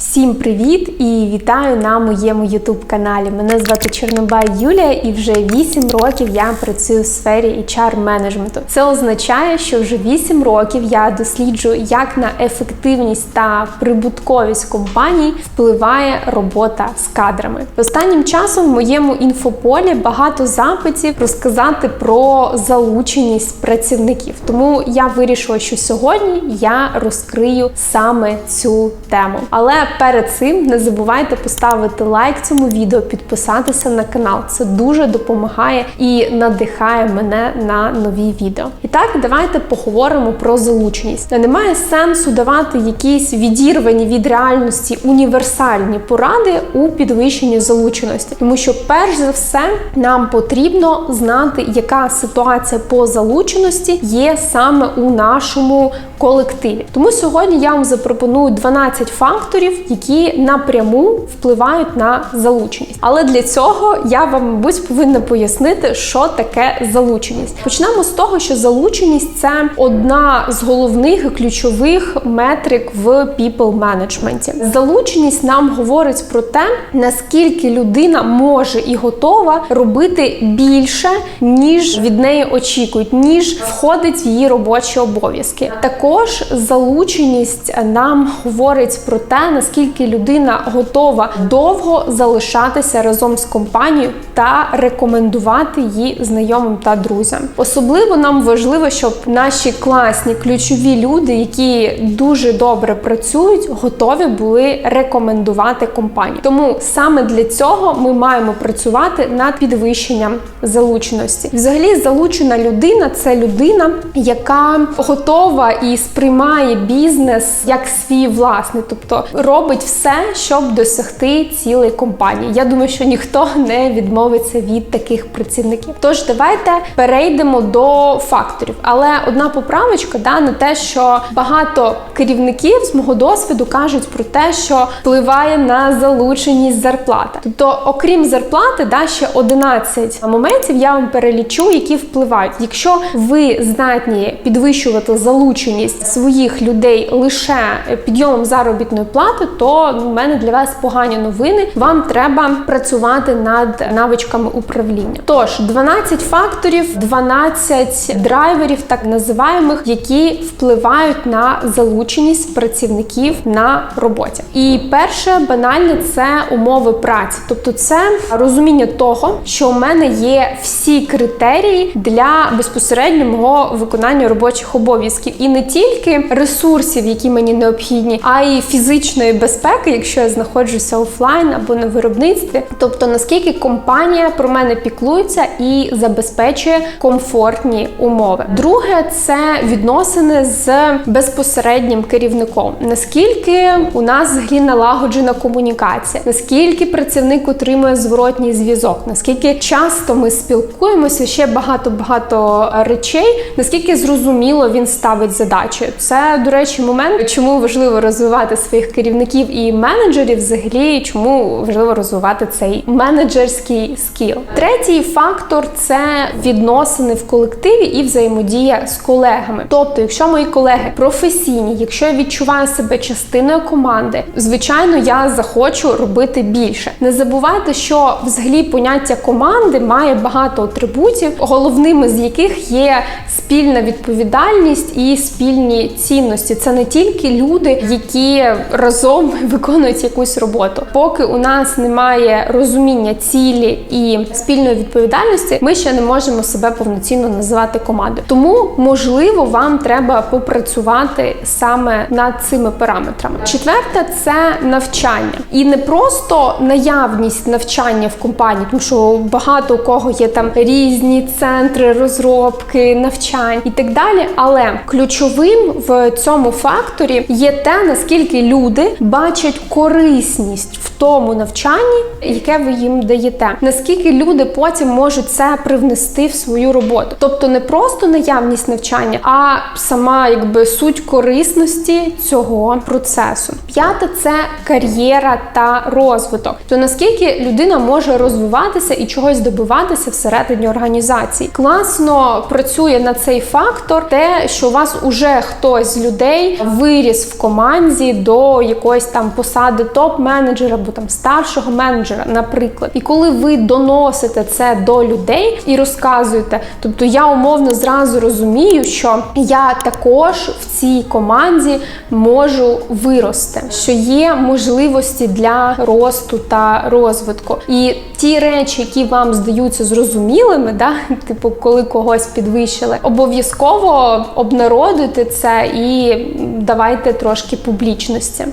Всім привіт і вітаю на моєму youtube каналі. Мене звати Чорнобай Юлія, і вже 8 років я працюю в сфері HR менеджменту. Це означає, що вже 8 років я досліджую, як на ефективність та прибутковість компаній впливає робота з кадрами. Останнім часом в моєму інфополі багато запитів розказати про залученість працівників. Тому я вирішила, що сьогодні я розкрию саме цю тему. Але перед цим не забувайте поставити лайк цьому відео, підписатися на канал. Це дуже допомагає і надихає мене на нові відео. І так, давайте поговоримо про залученість. Немає сенсу давати якісь відірвані від реальності універсальні поради у підвищенні залученості, тому що перш за все нам потрібно знати, яка ситуація по залученості є саме у нашому колективі. Тому сьогодні я вам запропоную 12 факторів, які напряму впливають на залученість. Але для цього я вам, мабуть, повинна пояснити, що таке залученість. Почнемо з того, що залученість це одна з головних і ключових метрик в people менеджменті. Залученість нам говорить про те, наскільки людина може і готова робити більше, ніж від неї очікують, ніж входить в її робочі обов'язки. Також залученість нам говорить про те, наскільки людина готова довго залишатися разом з компанією та рекомендувати її знайомим та друзям. Особливо нам важливо, щоб наші класні ключові люди, які дуже добре працюють, готові були рекомендувати компанію. Тому саме для цього ми маємо працювати над підвищенням залученості. Взагалі, залучена людина це людина, яка готова і сприймає бізнес як свій власний, тобто робить все, щоб досягти цілей компанії. Я думаю, що ніхто не відмовиться від таких працівників. Тож давайте перейдемо до факторів. Але одна поправочка да на те, що багато керівників з мого досвіду кажуть про те, що впливає на залученість зарплата. Тобто, окрім зарплати, да ще 11 моментів я вам перелічу, які впливають. Якщо ви здатні підвищувати залученість своїх людей лише підйомом заробітної плати, то ну, в мене для вас погані новини. Вам треба працювати над навичками управління. Тож 12 факторів, 12 драйверів, так називаємих, які впливають на залученість працівників на роботі. І перше банальне це умови праці, тобто це розуміння того, що у мене є всі критерії для безпосередньо мого виконання робочих обов'язків, і не тільки ресурсів, які мені необхідні, а й фізичної безпеки, якщо я знаходжуся офлайн або на виробництві. Тобто наскільки компанія про мене піклується і забезпечує комфортні умови. Друге це відносини з безпосереднім керівником. Наскільки у нас взагалі налагоджена комунікація, наскільки працівник отримує зворотній зв'язок, наскільки часто ми спілкуємося, ще багато багато речей, наскільки зрозуміло він ставить задачі. Це, до речі, момент, чому важливо розвивати своїх керівників і менеджерів, взагалі, чому важливо розвивати цей менеджерський скіл. Третій фактор це відносини в колективі і взаємодія з колегами. Тобто, якщо мої колеги професійні, якщо я відчуваю себе частиною команди, звичайно, я захочу робити більше. Не забувайте, що взагалі поняття команди має багато атрибутів, головними з яких є спільна відповідальність і спільні цінності. Це не тільки люди, які разом виконують якусь роботу. Поки у нас немає розуміння цілі і спільної відповідальності, ми ще не можемо себе повноцінно називати командою. Тому можливо вам треба попрацювати саме над цими параметрами. Четверте це навчання, і не просто наявність навчання в компанії, тому що багато у кого є там різні центри розробки, навчань і так далі. Але ключовим в цьому факторі є те, наскільки люди бачать корисність в тому навчанні, яке ви їм даєте. Наскільки люди потім можуть це привнести в свою роботу, тобто не просто наявність навчання, а сама якби суть корисності цього процесу. П'яте це кар'єра та розвиток. То наскільки людина може розвиватися і чогось добиватися всередині організації, класно працює на цей фактор, те, що у вас уже хтось з людей виріс в команді до якоїсь там посади топ-менеджера або там старшого менеджера, наприклад. І коли ви доносите це до людей і розказуєте, тобто я умовно зразу розумію, що я також в цій команді можу вирости, що є можливості для росту та розвитку. І ті речі, які вам здаються зрозумілими, да, типу, коли когось підвищили, обов'язково обнародуйте це і давайте трошки публічності.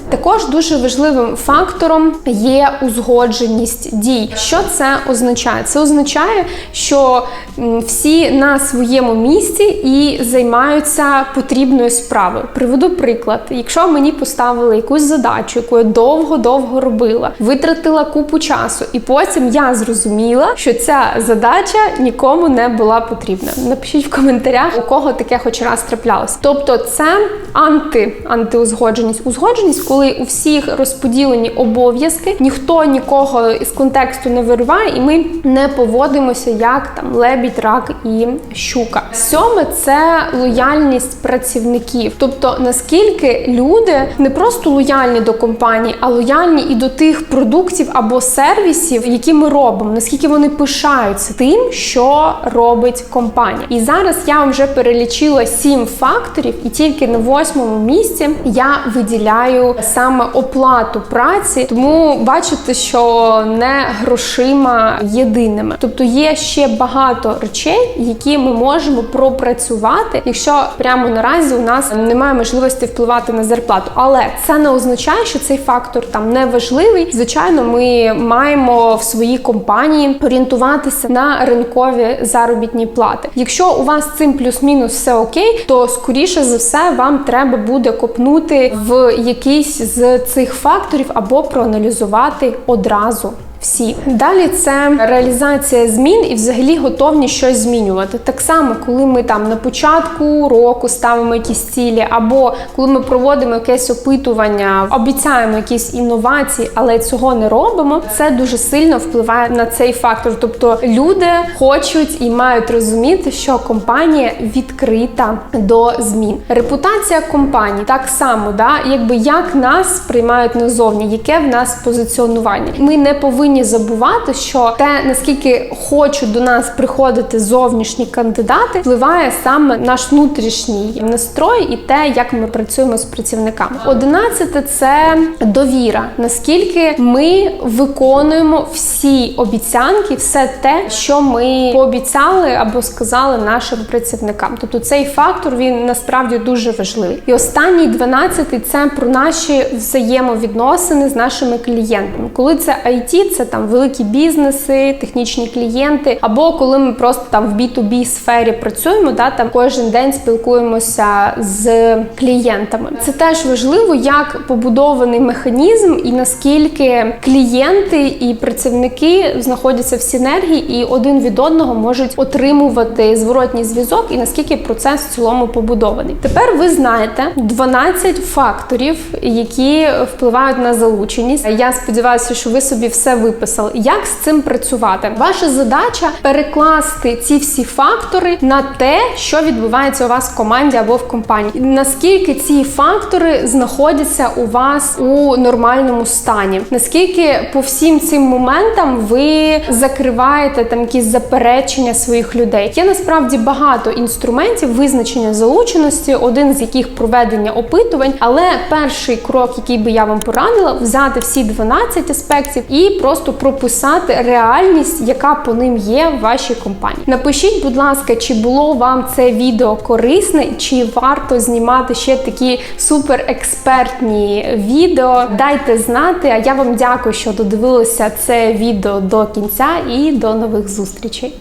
Дуже важливим фактором є узгодженість дій. Що це означає? Це означає, що всі на своєму місці і займаються потрібною справою. Приведу приклад: якщо мені поставили якусь задачу, яку я довго-довго робила, витратила купу часу, і потім я зрозуміла, що ця задача нікому не була потрібна. Напишіть в коментарях, у кого таке хоч раз траплялось. Тобто, це анти антиузгодженість. Узгодженість, коли у всіх розподілені обов'язки, ніхто нікого з контексту не вириває, і ми не поводимося як там лебідь, рак і щука. Сьоме це лояльність працівників. Тобто, наскільки люди не просто лояльні до компанії, а лояльні і до тих продуктів або сервісів, які ми робимо, наскільки вони пишаються тим, що робить компанія. І зараз я вже перелічила сім факторів, і тільки на восьмому місці я виділяю саме оплату праці, тому бачите, що не грошима єдиними. Тобто є ще багато речей, які ми можемо пропрацювати, якщо прямо наразі у нас немає можливості впливати на зарплату. Але це не означає, що цей фактор там не важливий. Звичайно, ми маємо в своїй компанії орієнтуватися на ринкові заробітні плати. Якщо у вас цим плюс-мінус все окей, то скоріше за все вам треба буде копнути в якийсь з цих факторів або проаналізувати одразу. Всі далі це реалізація змін і взагалі готовність щось змінювати. Так само, коли ми там на початку року ставимо якісь цілі, або коли ми проводимо якесь опитування, обіцяємо якісь інновації, але цього не робимо. Це дуже сильно впливає на цей фактор. Тобто люди хочуть і мають розуміти, що компанія відкрита до змін. Репутація компанії так само, да, якби як нас сприймають назовні, яке в нас позиціонування. Ми не повинні повинні забувати, що те, наскільки хочуть до нас приходити зовнішні кандидати, впливає саме наш внутрішній настрой і те, як ми працюємо з працівниками. Одинадцяте це довіра. Наскільки ми виконуємо всі обіцянки, все те, що ми пообіцяли або сказали нашим працівникам. Тобто цей фактор він насправді дуже важливий. І останній дванадцятий це про наші взаємовідносини з нашими клієнтами. Коли це IT, це там великі бізнеси, технічні клієнти, або коли ми просто там в B2B сфері працюємо, да там кожен день спілкуємося з клієнтами. Це теж важливо, як побудований механізм, і наскільки клієнти і працівники знаходяться в синергії і один від одного можуть отримувати зворотній зв'язок, і наскільки процес в цілому побудований. Тепер ви знаєте 12 факторів, які впливають на залученість. Я сподіваюся, що ви собі все виписали. Як з цим працювати? Ваша задача перекласти ці всі фактори на те, що відбувається у вас в команді або в компанії. Наскільки ці фактори знаходяться у вас у нормальному стані? Наскільки по всім цим моментам ви закриваєте там якісь заперечення своїх людей? Є насправді багато інструментів визначення залученості, один з яких проведення опитувань, але перший крок, який би я вам порадила, взяти всі 12 аспектів і просто прописати реальність, яка по ним є в вашій компанії. Напишіть, будь ласка, чи було вам це відео корисне, чи варто знімати ще такі суперекспертні відео. Дайте знати. А я вам дякую, що додивилися це відео до кінця, і до нових зустрічей.